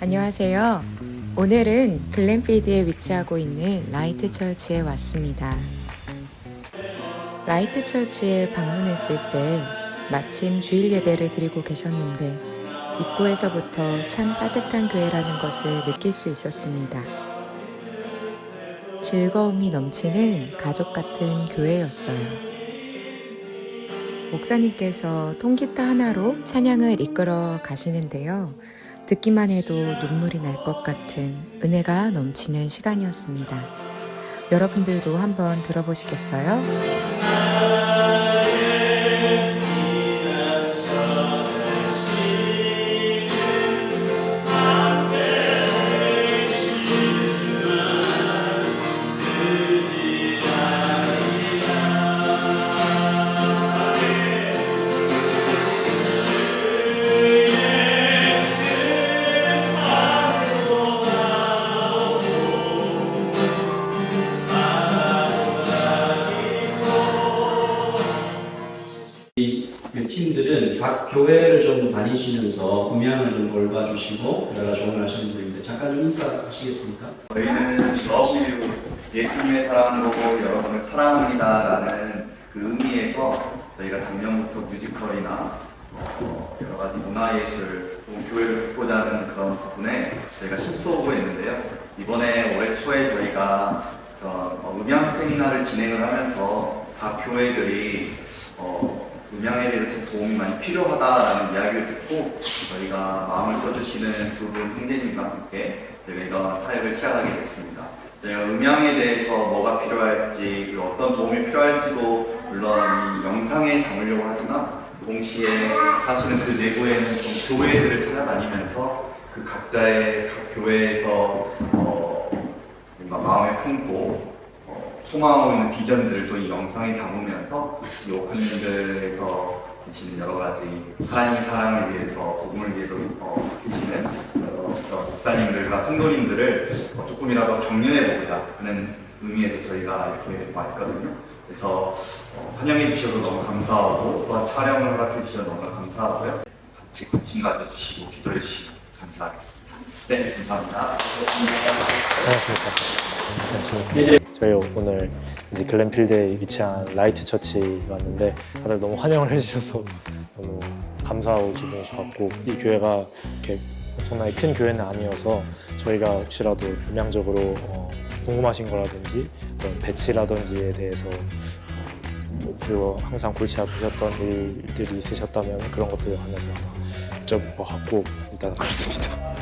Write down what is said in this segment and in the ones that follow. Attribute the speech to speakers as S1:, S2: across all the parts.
S1: 안녕하세요. 오늘은 글램필드에 위치하고 있는 라이트 처치에 왔습니다. 라이트 처치에 방문했을 때 마침 주일 예배를 드리고 계셨는데 입구에서부터 참 따뜻한 교회라는 것을 느낄 수 있었습니다. 즐거움이 넘치는 가족 같은 교회였어요. 목사님께서 통기타 하나로 찬양을 이끌어 가시는데요. 듣기만 해도 눈물이 날 것 같은 은혜가 넘치는 시간이었습니다. 여러분들도 한번 들어보시겠어요?
S2: 팀들은 각 교회를 좀 다니시면서 음향을 좀 돌봐주시고 여러 조언을 하시는 분인데 잠깐 좀 인사하시겠습니까?
S3: 저희는 러브 유 예수님의 보고 여러분을 사랑합니다라는 그 의미에서 저희가 작년부터 뮤지컬이나 어, 여러 가지 문화예술 교회를 돕고자 하는 그런 부분에 저희가 힘써오고 있는데요. 이번에 올해 초에 저희가 어, 어, 음향 세미나를 진행을 하면서 각 교회들이 어, 음향에 대해서 도움이 많이 필요하다라는 이야기를 듣고 저희가 마음을 써주시는 두 분 형제님과 함께 저희가 사역을 시작하게 됐습니다. 저희가 음향에 대해서 뭐가 필요할지 그리고 어떤 도움이 필요할지도 물론 이 영상에 담으려고 하지만 동시에 사실은 그 내부에는 좀 교회들을 찾아다니면서 그 각자의 각 교회에서 어, 마음에 품고 어, 소망하고 있는 비전들을 또 이 영상에 담으면서 이 오픈랜드에서 계시는 여러 가지 하나님의 사랑을 위해서 복음을 위해서 어, 계시는 여러 목사님들과 성도님들을 어, 조금이라도 격려해 보고자 하는 의미에서 저희가 이렇게 왔거든요. 그래서 어, 환영해 주셔서 너무 감사하고 또한 촬영을 허락해 주셔서 너무 감사하고요. 같이 관심 가져주시고 기도해 주시고 감사하겠습니다. 네, 감사합니다.
S4: 안녕하십니까. 저희 오늘 이제 글램필드에 위치한 라이트 처치 왔는데 다들 너무 환영을 해주셔서 너무 감사하고 기분이 좋았고 이 교회가 이렇게 엄청나게 큰 교회는 아니어서 저희가 혹시라도 음향적으로 어, 궁금하신 거라든지 어떤 배치라든지에 대해서 어, 그리고 항상 골치 아프셨던 일들이 있으셨다면 그런 것들에 관해서 여쭤볼 것 같고 일단 그렇습니다.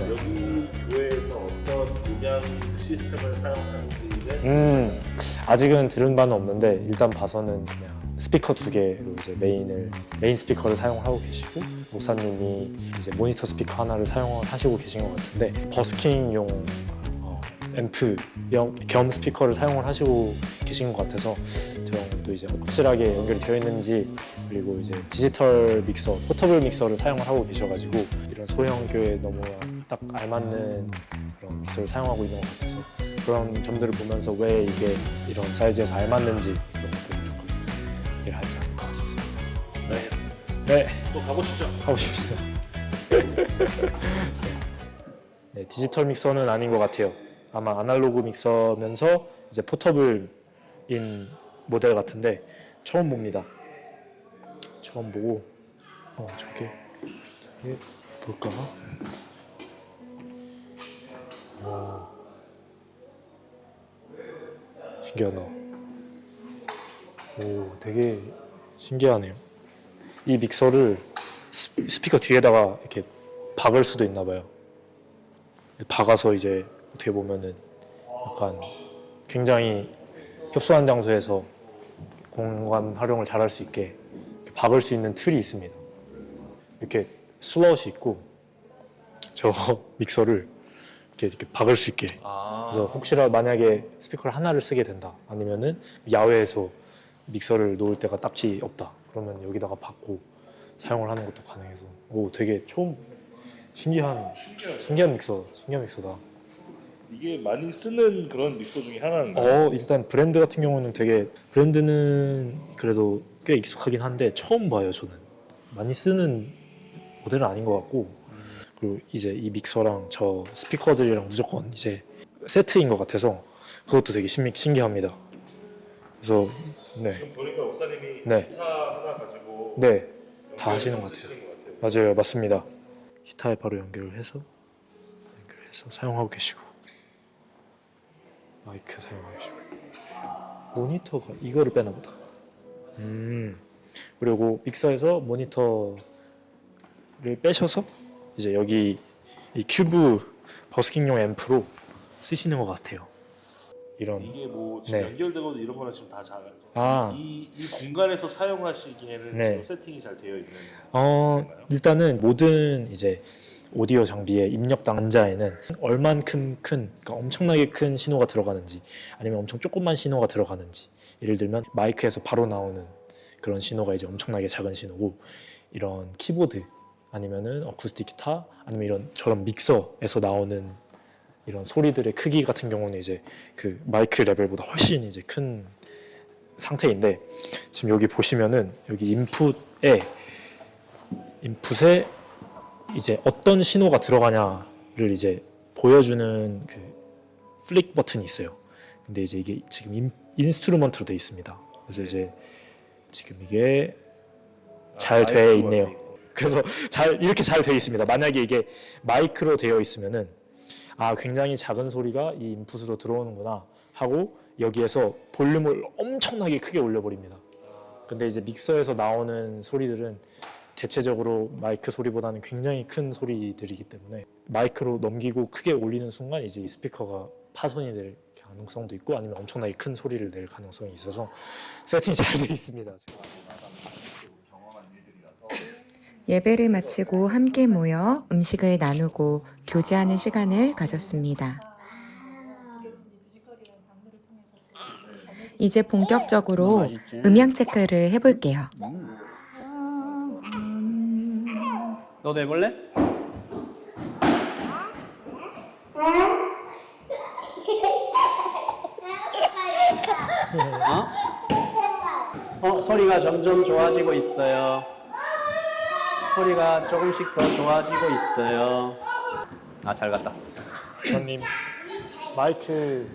S5: 여기 교회에서 어떤 음향 시스템을 사용하는지
S4: 는음 아직은 들은 바는 없는데 일단 봐서는 그냥 스피커 두 개로 이제 메인을 메인 스피커를 사용하고 계시고 목사님이 이제 모니터 스피커 하나를 사용을 하시고 계신 것 같은데 버스킹용 어, 앰프 겸- 겸 스피커를 사용을 하시고 계신 것 같아서 저랑 또 이제 확실하게 연결이 되어 있는지 그리고 이제 디지털 믹서, 포터블 믹서를 사용을 하고 계셔가지고 이런 소형 교회에 너무 딱 알맞는 그런 믹서를 사용하고 있는 것 같아서 그런 점들을 보면서 왜 이게 이런 사이즈에서 알맞는지 그런 것들을 조금 얘기를 하지 않을까 싶습니다.
S5: 네.
S4: 네,
S5: 또 가보시죠.
S4: 하고 싶습니다. 네, 디지털 믹서는 아닌 것 같아요. 아마 아날로그 믹서면서 이제 포터블인 모델 같은데 처음 봅니다. 처음 보고 어 저게 이게 볼까? 와 신기하다. 오 되게 신기하네요. 이 믹서를 스- 스피커 뒤에다가 이렇게 박을 수도 있나 봐요. 박아서 이제 어떻게 보면은 약간 굉장히 협소한 장소에서 공간 활용을 잘할 수 있게 박을 수 있는 틀이 있습니다. 이렇게 슬롯이 있고 저 믹서를 이렇게, 이렇게 박을 수 있게. 그래서 혹시라 만약에 스피커를 하나를 쓰게 된다. 아니면은 야외에서 믹서를 놓을 데가 딱히 없다. 그러면 여기다가 박고 사용을 하는 것도 가능해서. 오 되게 처음 신기한 신기한 믹서 신기한 믹서다.
S5: 이게 많이 쓰는 그런 믹서 중에 하나인가요?
S4: 어 일단 브랜드 같은 경우는 되게 브랜드는 그래도 꽤 익숙하긴 한데 처음 봐요 저는. 많이 쓰는 모델은 아닌 것 같고 그리고 이제 이 믹서랑 저 스피커들이랑 무조건 이제 세트인 것 같아서 그것도 되게 신, 신기합니다. 그래서 네,
S5: 지금 보니까 목사님이
S4: 네.
S5: 기타 하나 가지고
S4: 네, 다 하시는 것 같아요.
S5: 것 같아요.
S4: 맞아요, 맞습니다. 기타에 바로 연결을 해서 연결해서 사용하고 계시고 마이크 사용하고 계시고 모니터가 이거를 빼나 보다. 음 그리고 믹서에서 모니터를 빼셔서 이제 여기 이 큐브 버스킹용 앰프로 쓰시는 것 같아요. 이런
S5: 이게 뭐 지금
S4: 네.
S5: 연결되거나 이런 거는 지금 다 잘.
S4: 아
S5: 이, 이 공간에서 사용하시기에는
S4: 네.
S5: 지금 세팅이 잘 되어 있는.
S4: 어, 일단은 모든 이제 오디오 장비의 입력 단자에는 얼만큼 큰, 그러니까 엄청나게 큰 신호가 들어가는지 아니면 엄청 조금만 신호가 들어가는지 예를 들면 마이크에서 바로 나오는 그런 신호가 이제 엄청나게 작은 신호고 이런 키보드 아니면은 어쿠스틱 기타 아니면 이런 저런 믹서에서 나오는 이런 소리들의 크기 같은 경우는 이제 그 마이크 레벨보다 훨씬 이제 큰 상태인데 지금 여기 보시면은 여기 인풋에 인풋에 이제 어떤 신호가 들어가냐를 이제 보여주는 그 플릭 버튼이 있어요. 근데 이제 이게 지금 인, 인스트루먼트로 되어 있습니다. 그래서 이제 지금 이게 잘 돼 있네요. 그래서 잘 이렇게 잘 되어 있습니다. 만약에 이게 마이크로 되어 있으면은 아 굉장히 작은 소리가 이 인풋으로 들어오는구나 하고 여기에서 볼륨을 엄청나게 크게 올려버립니다. 근데 이제 믹서에서 나오는 소리들은 대체적으로 마이크 소리보다는 굉장히 큰 소리들이기 때문에 마이크로 넘기고 크게 올리는 순간 이제 이 스피커가 파손이 될 가능성도 있고 아니면 엄청나게 큰 소리를 낼 가능성이 있어서 세팅이 잘 되어 있습니다.
S1: 예배를 마치고 함께 모여 음식을 나누고 교제하는 시간을 가졌습니다. 이제 본격적으로 음향 체크를 해볼게요.
S6: 너도 해볼래? 어? 어, 소리가 점점 좋아지고 있어요. 소리가 조금씩 더 좋아지고 있어요. 아, 잘 갔다.
S4: 선님 마이크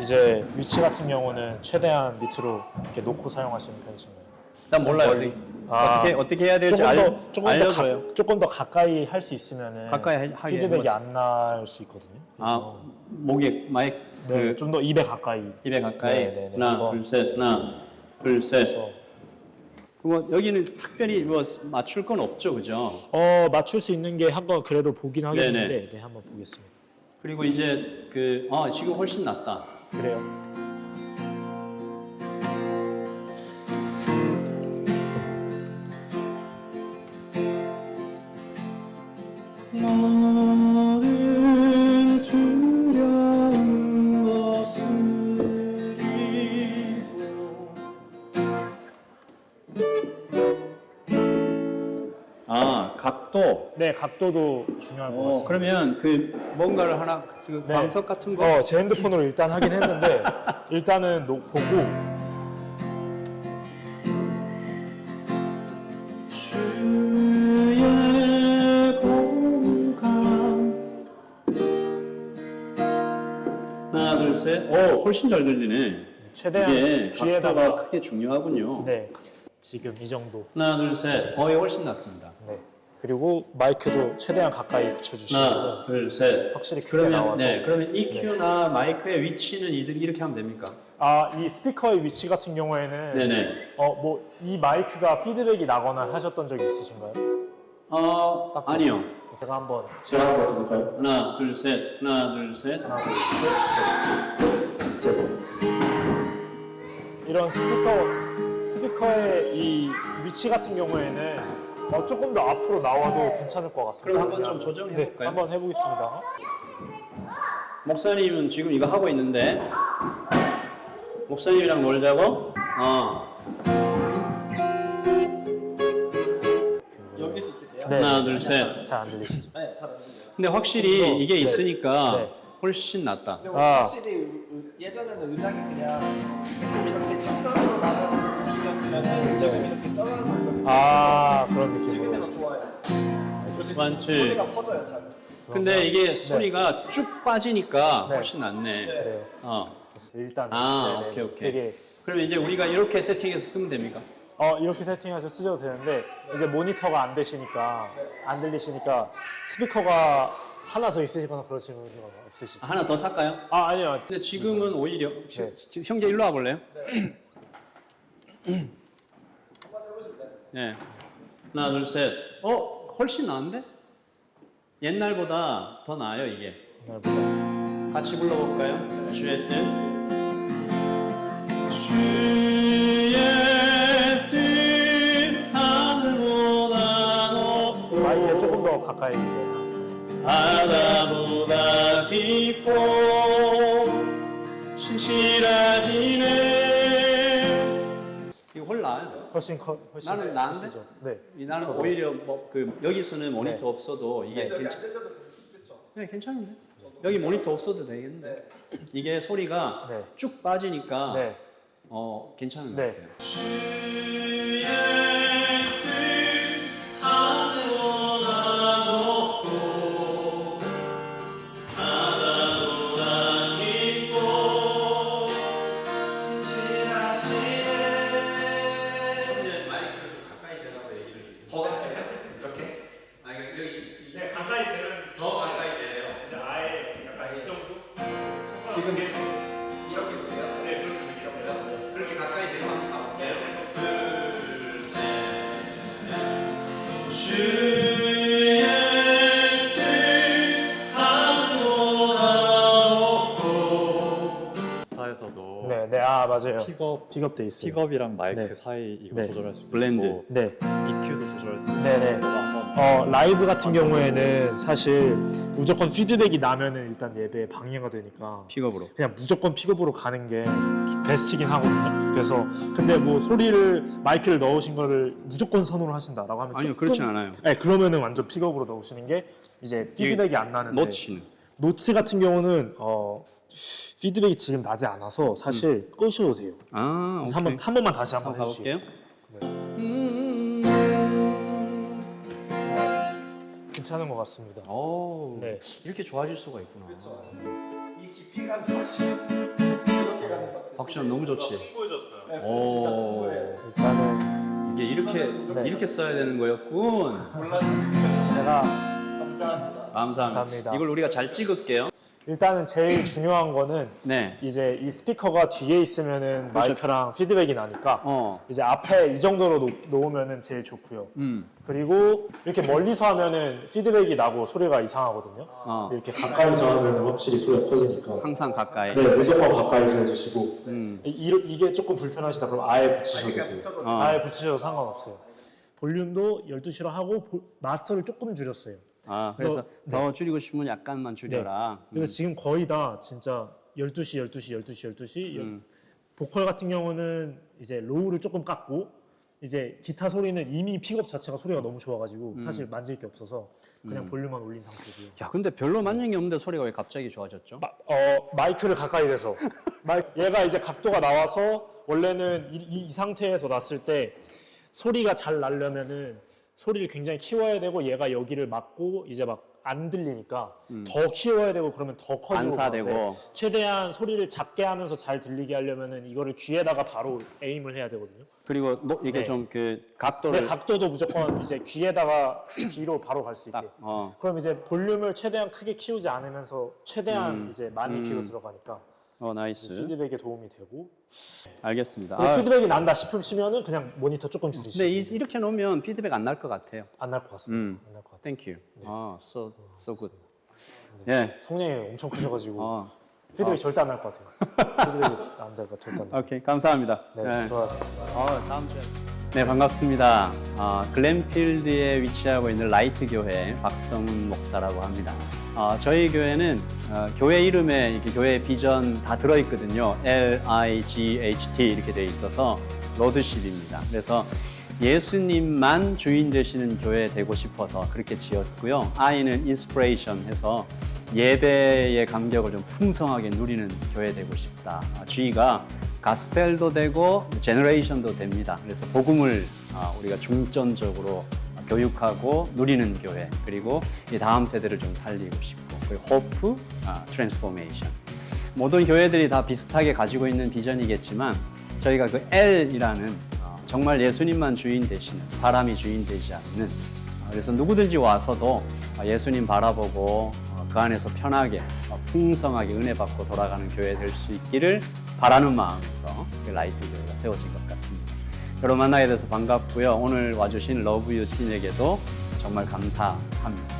S4: 이제 위치 같은 경우는 최대한 밑으로 이렇게 놓고 사용하시는 편이신가요?
S6: 난 몰라요. 어떻게,
S4: 아,
S6: 어떻게, 어떻게 해야 될지
S4: 조금
S6: 알,
S4: 더 조금 더,
S6: 알려 줘요.
S4: 가, 조금 더 가까이 할 수 있으면은
S6: 가까이 하-
S4: 피드백이. 안 날 수 있거든요.
S6: 아,
S4: 그래서
S6: 목에 마이크
S4: 네,
S6: 그
S4: 좀더 입에 가까이.
S6: 입에 가까이.
S4: 네, 네, 네.
S6: 하나. 둘, 셋. 하나, 둘, 셋.
S4: 그래서
S6: 그뭐 여기는 특별히 뭐 맞출 건 없죠, 그죠?
S4: 어 맞출 수 있는 게 한번 그래도 보긴 하겠는데
S6: 네네.
S4: 네, 한번 보겠습니다.
S6: 그리고 이제 그, 아, 지금 훨씬 낫다.
S4: 그래요. 네 각도도 중요할 것
S6: 어,
S4: 같습니다.
S6: 그러면 그 뭔가를 하나 그
S4: 네.
S6: 광석 같은 거
S4: 어, 제 핸드폰으로 일단 하긴 했는데 일단은 노, 보고
S6: 주의 공간 하나 둘셋어 훨씬 잘 들리네
S4: 최대한
S6: 이게 각도가
S4: 귀에다가
S6: 크게 중요하군요
S4: 네 지금 이 정도.
S6: 하나 둘셋 어, 이 훨씬 낫습니다
S4: 네. 그리고 마이크도 최대한 가까이 붙여주시면
S6: 하나 둘셋.
S4: 확실히 크게
S6: 그러면
S4: 나와서.
S6: 네 그러면 EQ나 마이크의 위치는 이들 이렇게 하면 됩니까?
S4: 아 이 스피커의 위치 같은 경우에는
S6: 네네.
S4: 어 뭐 이 마이크가 피드백이 나거나 하셨던 적이 있으신가요?
S6: 어
S4: 딱
S6: 아니요.
S4: 제가 한번
S6: 제가 한번 해볼까요? 하나 둘 셋. 하나 둘셋.
S4: 하나 둘셋셋셋셋. 이런 스피커 스피커의 이 위치 같은 경우에는 어, 조금 더 앞으로 나와도 괜찮을 것 같습니다.
S6: 그럼 한번 좀
S4: 그냥.
S6: 조정해
S4: 네,
S6: 볼까요?
S4: 한번 해보겠습니다.
S6: 목사님은 지금 이거 하고 있는데 목사님이랑 놀자고? 어
S7: 여기서 있을게요.
S4: 네.
S6: 하나 둘 셋
S4: 잘 안 들리시죠?
S7: 네, 잘안 들려요.
S6: 근데 확실히 이게
S4: 네.
S6: 있으니까
S4: 네.
S6: 훨씬 낫다
S7: 근데
S4: 아.
S7: 확실히 의- 의- 예전에는 음악이 그냥 이렇게 직선으로 나가는 하면은 지금 이렇게 썰어놓은
S4: 아 그런
S7: 지금이
S4: 느낌으로.
S7: 더 좋아요.
S6: 원투.
S7: 소리가 퍼져요 잘.
S6: 근데 이게 소리가 쭉 빠지니까
S4: 네.
S6: 훨씬 낫네.
S4: 그래요.
S6: 어.
S4: 일단
S6: 아,
S4: 네네.
S6: 오케이, 오케이.
S4: 되게
S6: 그러면 이제 우리가 이렇게 세팅해서 쓰면 됩니까?
S4: 어 이렇게 세팅해서 쓰셔도 되는데 이제 모니터가 안 되시니까 안 들리시니까 스피커가 하나 더 있으시거나 그러시는 건 없으시죠?
S6: 하나 더 살까요?
S4: 아 아니요.
S6: 근데 지금은 오히려
S4: 네.
S6: 지금 형제 일로 와 볼래요? 네. 하나 둘 셋. 어 훨씬 나은데? 옛날보다 더 나아요 이게. 같이 불러볼까요? 주의 뜻. 주의 뜻 하늘보다 높고
S4: 마이크에 조금 더 가까이
S6: 훨
S4: 훨씬 커 훨씬
S6: 나는 나은데?
S4: 크시죠? 네.
S6: 이 나는
S4: 저도.
S6: 오히려 뭐 그 여기서는 모니터
S4: 네.
S6: 없어도 이게
S7: 여기
S6: 괜찮,
S7: 안 들려도.
S6: 네, 괜찮은데 여기 모니터 없어도 되겠는데 이게 소리가
S4: 네.
S6: 쭉 빠지니까
S4: 네.
S6: 어 괜찮은
S4: 네.
S6: 것 같아요
S4: 맞아요.
S8: 픽업
S4: 픽업돼 있어요.
S8: 픽업이랑 마이크
S4: 네.
S8: 사이 이거
S4: 네.
S8: 조절할 수 있고
S6: 블렌드.
S4: 네,
S8: EQ도 조절할 수 있고
S4: 네, 네.
S8: 한번
S4: 어 라이브 같은 경우에는 사실 무조건 피드백이 나면은 일단 예배에 방해가 되니까
S6: 픽업으로
S4: 그냥 무조건 픽업으로 가는 게 베스트긴 하거든요. 그래서 근데 뭐 소리를 마이크를 넣으신 거를 무조건 선호를 하신다라고 하면
S6: 아니요 그렇진 않아요
S4: 네, 그러면은 완전 픽업으로 넣으시는 게 이제 피드백이 안 나는데
S6: 노치
S4: 같은 경우는 어 피드백이 지금 나지 않아서 사실 끄셔도 돼요.
S6: 아
S4: 그래서 한번 한 번만 다시 한번
S6: 한번
S4: 해주시겠어요?
S6: 가볼게요
S4: 괜찮은 것 같습니다.
S6: 오
S4: 네.
S6: 이렇게 좋아질 수가 있구나
S7: 이 깊이감 다시 이렇게 가는 것 같아요.
S6: 박시원 너무 좋지
S9: 풍부해졌어요.
S7: 네, 진짜
S6: 오
S7: 궁금해요.
S4: 일단은
S6: 이게 이렇게
S4: 네.
S6: 이렇게 써야 되는 거였군
S7: 몰랐는데
S4: 제가
S7: 감사합니다.
S6: 감사합니다.
S4: 감사합니다.
S6: 이걸 우리가 잘 찍을게요
S4: 일단은 제일 중요한 거는
S6: 네
S4: 이제 이 스피커가 뒤에 있으면은 마이크랑 피드백이 나니까
S6: 어.
S4: 이제 앞에 이 정도로 놓, 놓으면은 제일 좋고요.
S6: 음.
S4: 그리고 이렇게 멀리서 하면은 피드백이 나고 소리가 이상하거든요.
S6: 어.
S4: 이렇게 가까이서 하면 확실히 소리가 커지니까.
S6: 항상 가까이.
S4: 네, 무조건 가까이서 해주시고
S6: 음.
S4: 이, 이- 이게 조금 불편하시다 그럼 아예 붙이셔도 돼요.
S6: 어.
S4: 아예 붙이셔도 상관없어요. 볼륨도 12시로 하고 보- 마스터를 조금 줄였어요.
S6: 아, 그래서
S4: 네.
S6: 더 줄이고 싶으면 약간만 줄여라.
S4: 그래서 지금 거의 다 진짜 12시, 12시, 12시, 12시.
S6: 음.
S4: 보컬 같은 경우는 이제 로우를 조금 깎고 이제 기타 소리는 이미 픽업 자체가 소리가 너무 좋아가지고
S6: 음.
S4: 사실 만질 게 없어서 그냥 볼륨만 올린 상태고요.
S6: 야, 근데 별로 만족이 없는데 소리가 왜 갑자기 좋아졌죠?
S4: 마, 어, 마이크를 가까이 대서 마이, 얘가 이제 각도가 나와서 원래는 이, 이- 이 상태에서 났을 때 소리가 잘 나려면은 소리를 굉장히 키워야 되고 얘가 여기를 막고 이제 막 안 들리니까 더 키워야 되고 그러면 더 커지고
S6: 음. 안사되고.
S4: 최대한 소리를 작게 하면서 잘 들리게 하려면은 이거를 귀에다가 바로 에임을 해야 되거든요.
S6: 그리고 노- 이게
S4: 네.
S6: 좀그
S4: 근데
S6: 각도를
S4: 각도도 무조건 이제 귀에다가 귀로 바로 갈 수 있게.
S6: 딱 어.
S4: 그럼 이제 볼륨을 최대한 크게 키우지 않으면서 최대한
S6: 음.
S4: 이제 많이
S6: 음.
S4: 귀로 들어가니까
S6: 어, 나이스.
S4: 피드백에 도움이 되고
S6: 알겠습니다.
S4: 그리고
S6: 아,
S4: 피드백이 난다 싶으시면은 그냥 모니터 조금
S6: 근데
S4: 줄이시면
S6: 이, 이렇게 놓으면 피드백 안 날 것 같아요.
S4: 안 날 것 같습니다.
S6: 음.
S4: 안 날 것 같아요.
S6: 땡큐. 아, so so good.
S4: 네.
S6: 예.
S4: 성량이 엄청 크셔가지고
S6: 어.
S4: 피드백 절대 안 날 것 같아요. 피드백이 안될 것 절대 안 날.
S6: 오케이. 감사합니다.
S4: 네,
S6: 예.
S4: 좋아요.
S6: 어, 다음 주에. 네, 반갑습니다. 어, 글램필드에 위치하고 있는 라이트 교회 박성훈 목사라고 합니다. 어, 저희 교회는 어, 교회 이름에 이렇게 교회 비전 다 들어있거든요. L I G H T 이렇게 돼 있어서 로드십입니다. 그래서 예수님만 주인 되시는 교회 되고 싶어서 그렇게 지었고요. I는 인스피레이션 해서 예배의 감격을 좀 풍성하게 누리는 교회 되고 싶다. 아, G가 가스펠도 되고 제너레이션도 됩니다. 그래서 복음을 아, 우리가 중점적으로 교육하고 누리는 교회 그리고 이 다음 세대를 좀 살리고 싶고 그리고 호프, 아, 트랜스포메이션 모든 교회들이 다 비슷하게 가지고 있는 비전이겠지만 저희가 그 L이라는 어, 정말 예수님만 주인 되시는 사람이 주인 되지 않는 어, 그래서 누구든지 와서도 어, 예수님 바라보고 어, 그 안에서 편하게 어, 풍성하게 은혜 받고 돌아가는 교회 될 수 있기를 바라는 마음에서 그 라이트 교회가 세워진 것 같습니다. 여러분 만나게 돼서 반갑고요. 오늘 와주신 러브유 팀에게도 정말 감사합니다.